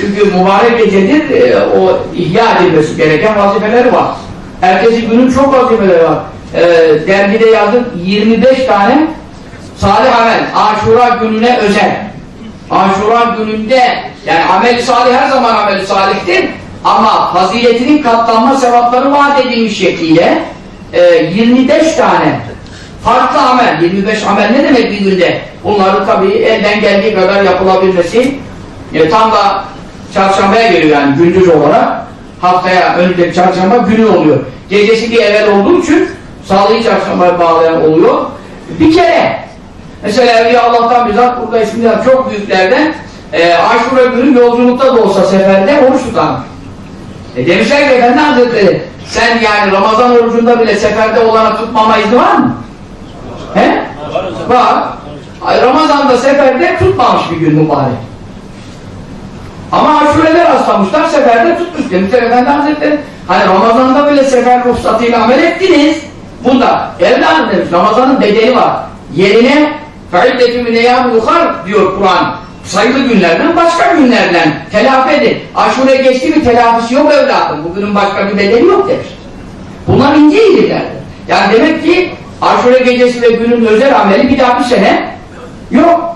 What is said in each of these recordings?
Çünkü mübarek gecedir, e, o ihya edilmesi gereken vazifeleri var. Ertesi günün çok vazifeleri var. E, dergide yazdık 25 tane salih amel, aşura gününe özel. Aşura gününde, yani amel salih her zaman amel salihtir ama faziletinin katlanma sevapları vaat edilmiş şekliyle e, 25 tane farklı amel, 25 amel ne demek bir günde? Bunları tabii elden geldiği kadar yapılabilmesi e, tam da çarşambaya geliyor yani gündüz olarak haftaya önce çarşamba günü oluyor. Gecesi bir evvel olduğu için sağlığı çarşambaya bağlayan oluyor. Bir kere mesela Evliya Allah'tan bizzat burada ismini çok büyüklerden e, Aşura günü yolculukta da olsa seferde oruç tutan. E demişler ki Efendi Hazretleri sen yani Ramazan orucunda bile seferde olana tutmama izni var mı? He? Var. Ramazan'da seferde tutmamış bir gün mübarek Ama aşureler rastlamışlar, seferde tutmuş. Demişler Efendi Hazretleri, hani Ramazan'da bile sefer ruhsatıyla amel ettiniz. Bunda, evladım demiş, Ramazan'ın bedeli var. Yerine فَعِدَّةُ مِنْ اَيَامِ yuhar diyor Kur'an. Sayılı günlerden başka günlerden telafi edin. Aşure geçti mi telafisi yok evladım. Bugünün başka bir bedeli yok demiş. Bunlar ince iyiliklerdir. Yani demek ki aşure gecesi ve günün özel ameli bir daha bir sene yok.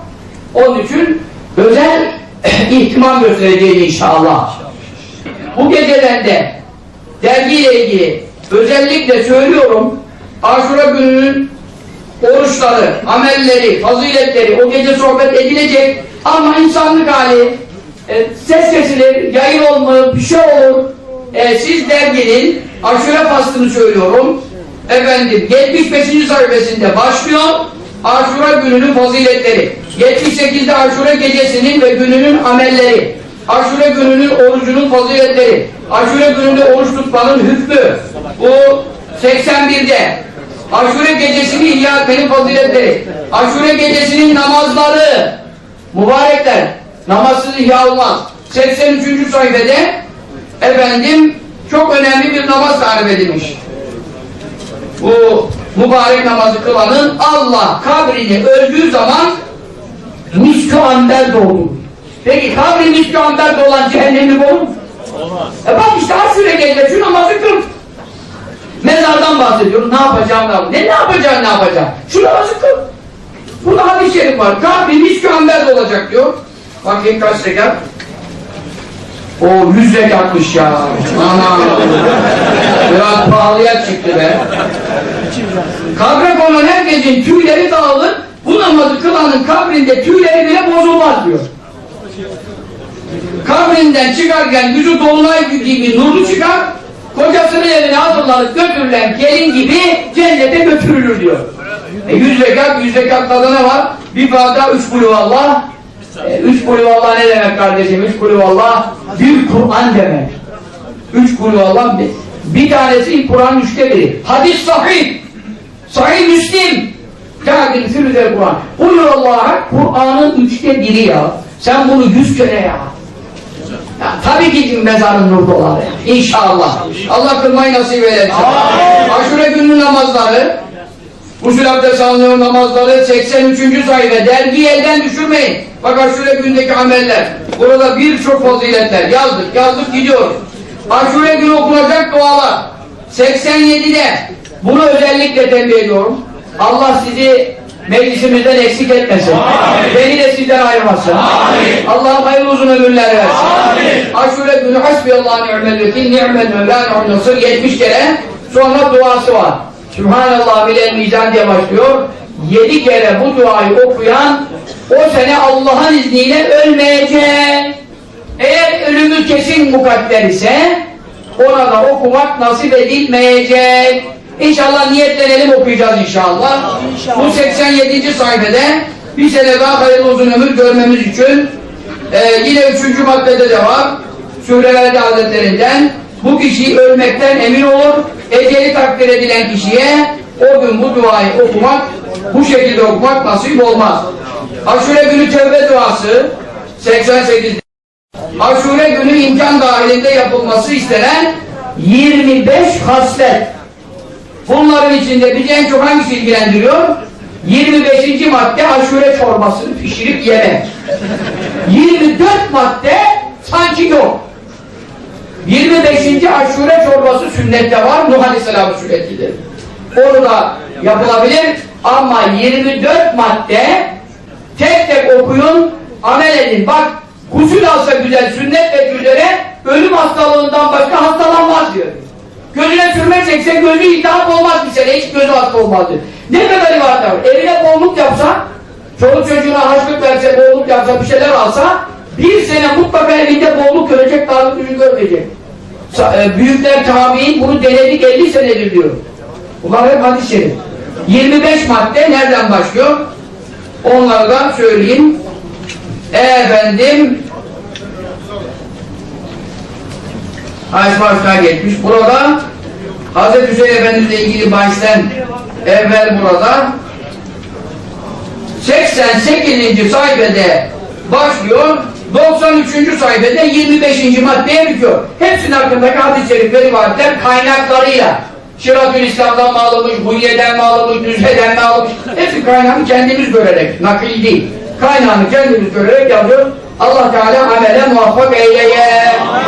Onun için özel ihtimam göstereceğiz inşallah. Bu geceden de dergiyle ilgili özellikle söylüyorum aşure gününün oruçları, amelleri, faziletleri o gece sohbet edilecek ama insanlık hali e, ses kesilir, yayın olmuyor, bir şey olur. E, siz derginin aşure faslını söylüyorum. Efendim 75. sayfasında başlıyor. Aşure gününün faziletleri. 78'de aşure gecesinin ve gününün amelleri. Aşure gününün orucunun faziletleri. Aşure gününde oruç tutmanın hükmü. Bu 81'de. Aşure gecesini ihya etmenin faziletleri. Aşure gecesinin namazları. Mübarekler. Namazsız ihya olmaz. 83. sayfada efendim çok önemli bir namaz tarif edilmiş. Bu mübarek namazı kılanın Allah kabrini öldüğü zaman miskü amber doğdu. Peki kabri miskü amber dolan cehennemlik olur mu? Olmaz. E bak işte aşure gece şu namazı kıl. Mezardan bahsediyorum. Ne yapacağım ne Ne ne yapacağım ne yapacağım? Şu namazı kıl. Burada hadis-i şerif var. Kabri miskü amber olacak diyor. Bakayım kaç rekat? O yüz rekatmış ya. Aman. Biraz pahalıya çıktı be. Kabre konan herkesin tüyleri dağılır. Bu namazı kılanın kabrinde tüyleri bile bozulmaz diyor. Kabrinden çıkarken yüzü dolunay gibi nurlu çıkar. Kocasının evine hazırlanıp götürülen gelin gibi cennete götürülür diyor. E, yüz rekat, yüz rekatta ne var? Bir fatiha, üç kulüvallah. E, üç kulüvallah ne demek kardeşim? Üç kulüvallah bir Kur'an demek. Üç kulüvallah bir, bir tanesi Kur'an'ın üçte biri. Hadis sahih. Sahih Müslim. Kâdil fürüzel Kur'an. Buyur Allah'a Kur'an'ın üçte biri ya. Sen bunu yüz kere ya. Ya, tabii ki mezarın nur dolar ya. İnşallah. Allah kılmayı nasip eylesin. Aşure günü namazları, usul abdest alınıyor namazları 83. sayfa. Dergiyi elden düşürmeyin. Bak aşure gündeki ameller. Burada birçok faziletler. Yazdık, yazdık gidiyoruz. Aşure günü okunacak dualar. 87'de bunu özellikle tembih ediyorum. Allah sizi meclisimizden eksik etmesin. Amin. Beni de sizden ayırmasın. Allah hayırlı uzun ömürler versin. Amin. Aşure günü hasbiyallahu ni'mel vekil ni'mel mevla ni'mel nasır 70 kere sonra duası var. Sübhanallah bilen mizan diye başlıyor. 7 kere bu duayı okuyan o sene Allah'ın izniyle ölmeyecek. Eğer ölümü kesin mukadder ise ona da okumak nasip edilmeyecek. İnşallah niyetlenelim okuyacağız inşallah. Bu 87. sayfada bir sene daha hayırlı uzun ömür görmemiz için e, yine üçüncü maddede de var. Surelerde Hazretlerinden bu kişi ölmekten emin olur. Eceli takdir edilen kişiye o gün bu duayı okumak, bu şekilde okumak nasip olmaz. Aşure günü tevbe duası 88 Aşure günü imkan dahilinde yapılması istenen 25 haslet. Bunların içinde bizi en çok hangisi ilgilendiriyor? 25. madde aşure çorbasını pişirip yemek. 24 madde sanki Yedinci aşure çorbası sünnette var. Nuh Aleyhisselam'ın sünnetidir. Onu da yapılabilir ama 24 madde tek tek okuyun, amel edin. Bak gusül alsa güzel sünnet ve üzere ölüm hastalığından başka diyor. Gözüne sürme çekse gözü iltihap olmaz bir sene, hiç gözü hasta olmaz diyor. Ne kadar ibadet var? Evine bolluk yapsa, çoluk çocuğuna harçlık verse, bolluk yapsa, bir şeyler alsa, bir sene mutlaka evinde bolluk görecek, darlık yüzü görmeyecek. E, Büyükler tabi'in bunu denedik 50 senedir diyor. Bunlar hep hadis-i şerif. 25 madde nereden başlıyor? Onları da söyleyeyim. Efendim Ayşe başlığa geçmiş. Burada Hz. Hüseyin Efendimiz'le ilgili bahisten evvel burada 88. sayfede başlıyor 93. sayfede 25. maddeye bitiyor. Hepsinin hakkındaki hadis-i şerifleri vardır kaynaklarıyla. Şiratül İslam'dan mı alınmış, Huyye'den mi alınmış, Düzhe'den mi alınmış? Hepsi kaynağını kendimiz görerek, nakil değil. Kaynağını kendimiz görerek yazıyoruz. Allah Teala amele muvaffak eyleye.